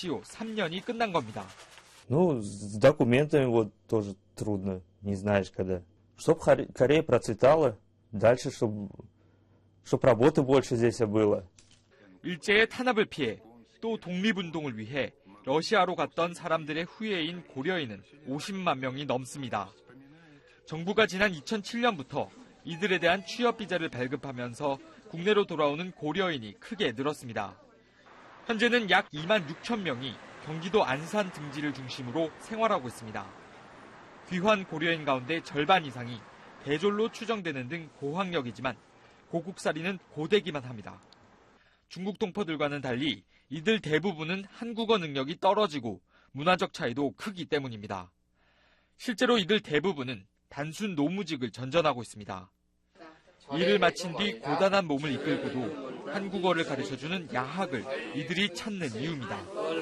마치 후 3년이 끝난 겁니다. Ну, с документами вот тоже трудно, не знаешь когда. Чтоб Харе- Корея процветала, дальше, чтобы чтоб работы больше здесь было. 일제의 탄압을 피해 또 독립운동을 위해 러시아로 갔던 사람들의 후예인 고려인은 50만 명이 넘습니다. 정부가 지난 2007년부터 이들에 대한 취업 비자를 발급하면서 국내로 돌아오는 고려인이 크게 늘었습니다. 현재는 약 2만 6천 명이 경기도 안산 등지를 중심으로 생활하고 있습니다. 귀환 고려인 가운데 절반 이상이 대졸로 추정되는 등 고학력이지만 고국살이는 고되기만 합니다. 중국 동포들과는 달리 이들 대부분은 한국어 능력이 떨어지고 문화적 차이도 크기 때문입니다. 실제로 이들 대부분은 단순 노무직을 전전하고 있습니다. 일을 마친 뒤 고단한 몸을 이끌고도 한국어를 가르쳐주는 야학을 이들이 찾는 이유입니다.